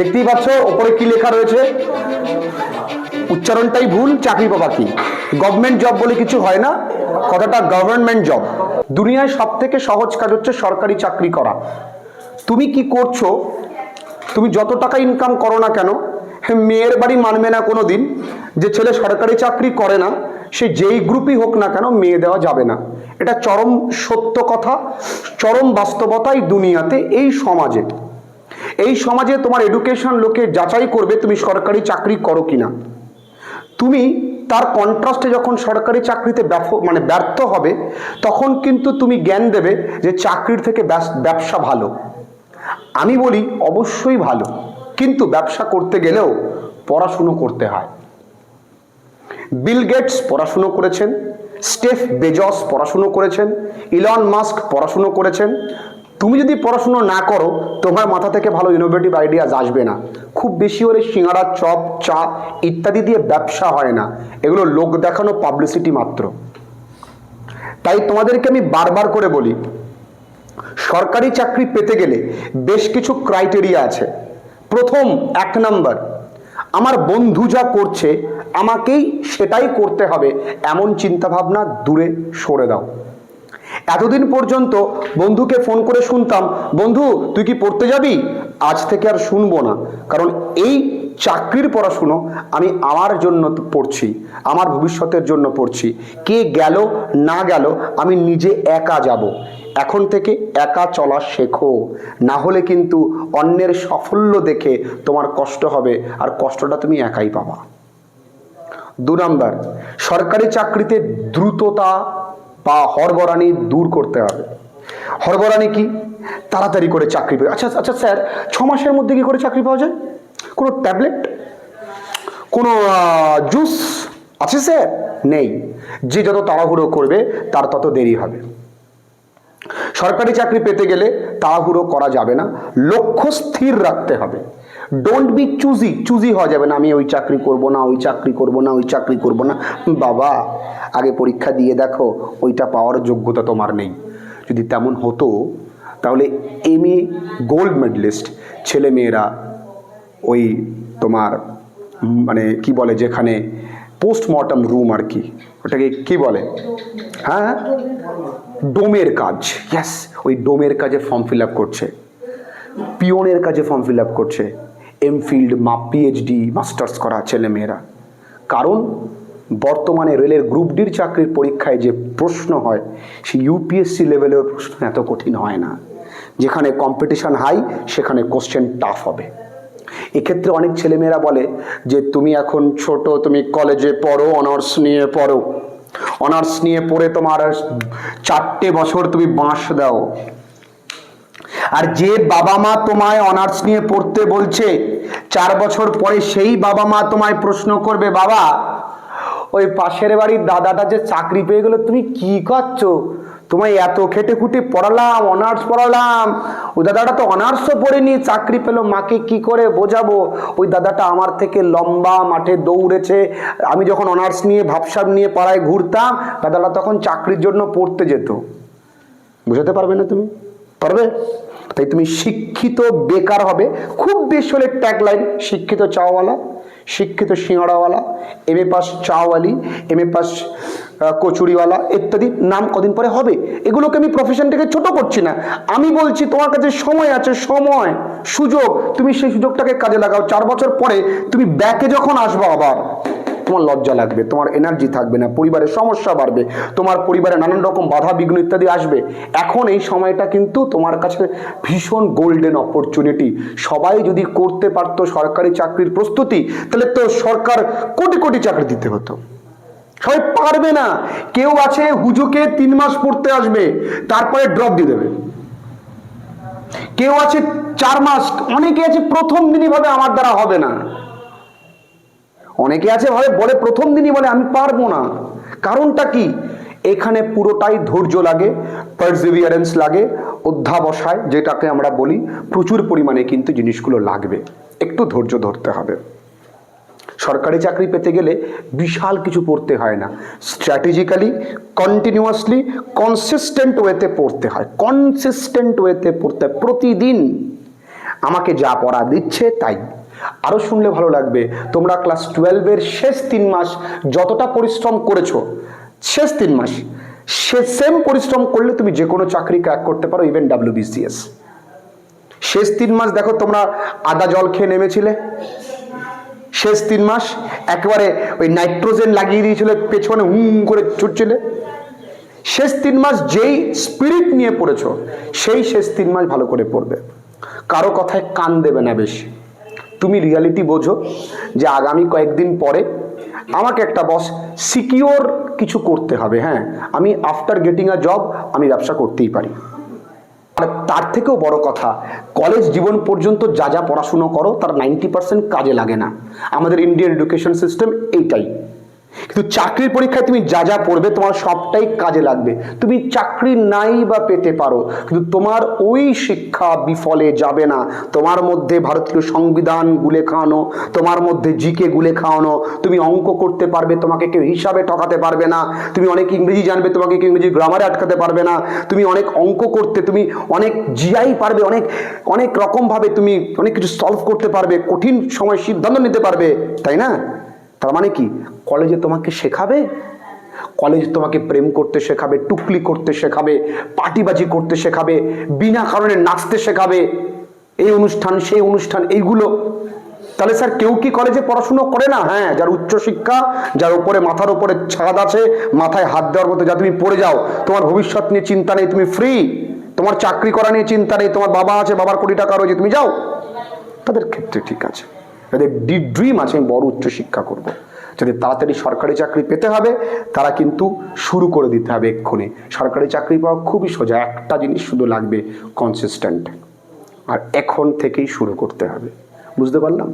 দেখতেই পাচ্ছ, ওপরে কি লেখা রয়েছে? উচ্চারণটাই ভুল, চাকরি পাবা কি? গভর্নমেন্ট জব বলে কিছু হয় না, কথাটা গভর্নমেন্ট জব দুনিয়ায় সব থেকে সহজ কাজ হচ্ছে সরকারি চাকরি করা। তুমি কি করছ? তুমি যত টাকা ইনকাম করো না কেন মেয়ের বাড়ি মানবে না কোনো দিন যে ছেলে সরকারি চাকরি করে না, সে যেই গ্রুপই হোক না কেন মেয়ে দেওয়া যাবে না। এটা চরম সত্য কথা, চরম বাস্তবতাই দুনিয়াতে, এই সমাজে। এই সমাজে তোমার এডুকেশন লোকে যাচাই করবে তুমি সরকারি চাকরি করো কিনা। তুমি তার কন্ট্রাস্টে যখন সরকারি চাকরিতে মানে ব্যর্থ হবে, তখন কিন্তু তুমি জ্ঞান দেবে যে চাকরির থেকে ব্যবসা ভালো। আমি বলি অবশ্যই ভালো, কিন্তু ব্যবসা করতে গেলেও পড়াশুনো করতে হয়। বিল গেটস পড়াশুনো করেছেন, স্টেফ বেজস পড়াশুনো করেছেন, ইলন মাস্ক পড়াশুনো করেছেন তুমি যদি পড়াশুনো না করো, তোমার মাথা থেকে ভালো ইনোভেটিভ আইডিয়াজ আসবে না। খুব বেশি হলে সিঙ্গারা, চপ, চা ইত্যাদি দিয়ে ব্যবসা হয় না। এগুলো লোক দেখানো পাবলিসিটি মাত্র। তাই তোমাদেরকে আমি বারবার করে বলি, সরকারি চাকরি পেতে গেলে বেশ কিছু ক্রাইটেরিয়া আছে। প্রথম, এক নাম্বার, আমার বন্ধু যা করছে, আমাকেই সেটাই করতে হবে, এমন চিন্তাভাবনা দূরে সরে দাও। এতদিন পর্যন্ত বন্ধুকে ফোন করে শুনতাম, বন্ধু, তুই কি পড়তে যাবি? আজ থেকে আর শুনব না। কারণ এই চাকরির পড়াশুনো আমি আমার জন্য পড়ছি, আমার ভবিষ্যতের জন্য পড়ছি। কে গেল, না গেল, আমি নিজে একা যাব। এখন থেকে একা চলা শেখো। না হলে কিন্তু অন্যের সাফল্য দেখে তোমার কষ্ট হবে, আর কষ্টটা তুমি একাই পাবা। দু নাম্বার, সরকারি চাকরিতে দ্রুততা বা হরবরানি দূর করতে হবে। হরবরানি কি? তাড়াতাড়ি করে চাকরি পেয়ে আচ্ছা আচ্ছা স্যার, ছ মাসের মধ্যে কি করে চাকরি পাওয়া যায়? কোনো ট্যাবলেট? কোনো জুস? আছে স্যার? নেই। যে যত তাড়াহুড়ো করবে, তার তত দেরি হবে। সরকারি চাকরি পেতে গেলে তাড়াহুড়ো করা যাবে না। লক্ষ্য স্থির রাখতে হবে। ডোন্ট বি চুজি চুজি হওয়া যাবে না, আমি ওই চাকরি করব না, ওই চাকরি করব না, ওই চাকরি করব না। বাবা, আগে পরীক্ষা দিয়ে দেখো, ওইটা পাওয়ার যোগ্যতা তোমার নেই। যদি তেমন হতো, তাহলে এম এ গোল্ড মেডেলিস্ট ছেলে মেয়েরা ওই তোমার মানে কি বলে যেখানে পোস্টমর্টম রুম আর কি, ওটাকে কি বলে? হ্যাঁ? ডোমের কাজ ইয়াস ওই ডোমের কাজে ফর্ম ফিল আপ করছে। পিওনের কাজে ফর্ম ফিল আপ করছে। এমফিল্ড মা পিএইচডি মাস্টার্স করা ছেলে মেয়েরা। কারণ বর্তমানে রেলের গ্রুপ ডির চাকরির পরীক্ষায় যে প্রশ্ন হয় সেই ইউপিএসসি লেভেলের প্রশ্ন এত কঠিন হয় না। যেখানে কম্পিটিশন হাই সেখানে কোশ্চেন টাফ হবে। এক্ষেত্রে অনেক ছেলেমেয়েরা বলে যে, তুমি এখন ছোট, তুমি কলেজে পড়ো অনার্স নিয়ে পড়ো। অনার্স নিয়ে পড়ে তোমার চারটে বছর তুমি বাঁশ দাও। আর যে বাবা মা তোমায় অনার্স নিয়ে পড়তে বলছে, চার বছর পরে সেই বাবা মা তোমায় প্রশ্ন করবে, বাবা, ওই পাশের বাড়ির দাদাটা যে চাকরি পেয়ে গেলো, তুমি কি করছ তোমায় এত খেটে খুটে পড়ালাম অনার্স পড়ালাম। ওই দাদাটা তো অনার্সও পড়েনি, চাকরি পেল, মাকে কি করে বোঝাবো? ওই দাদাটা আমার থেকে লম্বা মাঠে দৌড়েছে। আমি যখন অনার্স নিয়ে, ভাবসাব নিয়ে পাড়ায় ঘুরতাম, দাদাটা তখন চাকরির জন্য পড়তে যেত। বুঝাতে পারবে না তুমি? পারবে? তাই তুমি শিক্ষিত বেকার হবে। খুব বেশি হলে ট্যাগলাইন শিক্ষিত চাওয়ালা, শিক্ষিত সিঙ্গাড়াওয়ালা এম এ পাস চাওয়ালি এম এ পাস কচুরিওয়ালা ইত্যাদি নাম কদিন পরে হবে। এগুলোকে আমি প্রফেশনটাকে ছোট করছি না। আমি বলছি, তোমার কাছে সময় আছে, সময়, সুযোগ। তুমি সেই সুযোগটাকে কাজে লাগাও। চার বছর পরে তুমি ব্যাকে যখন আসবে আবার, তোমার লজ্জা লাগবে, তোমার এনার্জি থাকবে না, পরিবারের সমস্যা বাড়বে, তোমার পরিবারে নানান রকম বাধা, বিঘ্ন ইত্যাদি আসবে। এখন এই সময়টা কিন্তু তোমার কাছে ভীষণ গোল্ডেন অপরচুনিটি সবাই যদি করতে পারতো সরকারি চাকরির প্রস্তুতি, তাহলে তো সরকার কোটি কোটি চাকরি দিতে হতো। সবাই পারবে না। কেউ আছে হুজুকে তিন মাস পড়তে আসবে, তারপরে ড্রপ দিয়ে দেবে। কেউ আছে চার মাস, অনেকে আছে প্রথম দিনই ভাবে আমার দ্বারা হবে না। অনেকে আছে ভাবে বলে প্রথম দিনই বলে আমি পারব না। কারণটা কি? এখানে পুরোটাই ধৈর্য লাগে পারসিভিয়ারেন্স লাগে, অধ্যাবসায়, যেটাকে আমরা বলি প্রচুর পরিমাণে কিন্তু জিনিসগুলো লাগবে। একটু ধৈর্য ধরতে হবে। সরকারি চাকরি পেতে গেলে বিশাল কিছু পড়তে হয় না। স্ট্র্যাটেজিক্যালি কন্টিনিউয়াসলি কনসিস্টেন্ট ওয়েতে পড়তে হয়। কনসিস্টেন্ট ওয়েতে পড়তে হয়। প্রতিদিন আমাকে যা পড়া দিচ্ছে তাই। আরও শুনলে ভালো লাগবে, তোমরা ক্লাস টুয়েলভের শেষ তিন মাস যতটা পরিশ্রম করেছ, শেষ তিন মাস, সে সেম পরিশ্রম করলে তুমি যে কোনো চাকরি ক্র্যাক করতে পারো ইভেন ডাব্লিউবিসিএস শেষ তিন মাস দেখো তোমরা আদা জল খেয়ে নেমেছিলে। শেষ তিন মাস একেবারে ওই নাইট্রোজেন লাগিয়ে দিয়েছিল পেছনে হুম করে ছুটছিলে। শেষ তিন মাস যেই স্পিরিট নিয়ে পড়েছ, সেই শেষ তিন মাস ভালো করে পড়বে। কারও কথায় কান দেবে না বেশি। তুমি রিয়ালিটি বোঝো যে আগামী কয়েকদিন পরে আমাকে একটা বস সিকিওর কিছু করতে হবে হ্যাঁ? আমি আফটার গেটিং আ জব আমি ব্যবসা করতেই পারি। তার থেকেও বড় কথা কলেজ জীবন পর্যন্ত যা যা পড়াশুনো করো, তার নাইনটি পার্সেন্ট কাজে লাগে না। আমাদের ইন্ডিয়ান এডুকেশন সিস্টেম এইটাই। কিন্তু চাকরির পরীক্ষায় তুমি যা যা পড়বে তোমার সবটাই কাজে লাগবে। তুমি চাকরি নাই বা পেতে পারো, কিন্তু তোমার ওই শিক্ষা বিফলে যাবে না। তোমার মধ্যে ভারতীয় সংবিধান গুলে খাওয়ানো, তোমার মধ্যে জিকে গুলে খাওয়ানো, তুমি অঙ্ক করতে পারবে, তোমাকে কেউ হিসাবে ঠকাতে পারবে না, তুমি অনেক ইংরেজি জানবে, তোমাকে কেউ ইংরেজি গ্রামারে আটকাতে পারবে না, তুমি অনেক অঙ্ক করতে, তুমি অনেক জিআই পারবে, অনেক অনেক রকমভাবে তুমি অনেক কিছু সলভ করতে পারবে, কঠিন সময় সিদ্ধান্ত নিতে পারবে, তাই না? তার মানে কি? কলেজে তোমাকে শেখাবে? কলেজ তোমাকে প্রেম করতে শেখাবে, টুকলি করতে শেখাবে, পার্টিবাজি করতে শেখাবে, বিনা কারণে নাচতে শেখাবে। এই অনুষ্ঠান, সেই অনুষ্ঠান, এইগুলো। তাহলে স্যার, কেউ কি কলেজে পড়াশুনো করে না? হ্যাঁ যার উচ্চশিক্ষা যার উপরে, মাথার উপরে ছাদ আছে, মাথায় হাত দেওয়ার মতো, যা তুমি পড়ে যাও। তোমার ভবিষ্যৎ নিয়ে চিন্তা নেই, তুমি ফ্রি তোমার চাকরি করা নিয়ে চিন্তা নেই, তোমার বাবা আছে, বাবার কোটি টাকা রয়েছে, তুমি যাও। তাদের ক্ষেত্রে ঠিক আছে। তাদের ড্রিম আছে, আমি বড় উচ্চশিক্ষা করব। যদি তাড়াতাড়ি সরকারি চাকরি পেতে হবে, তারা কিন্তু শুরু করে দিতে হবে এক্ষুনি। সরকারি চাকরি পাওয়া খুবই সোজা, একটা জিনিস শুধু লাগবে কনসিস্ট্যান্ট আর এখন থেকেই শুরু করতে হবে। বুঝতে পারলাম?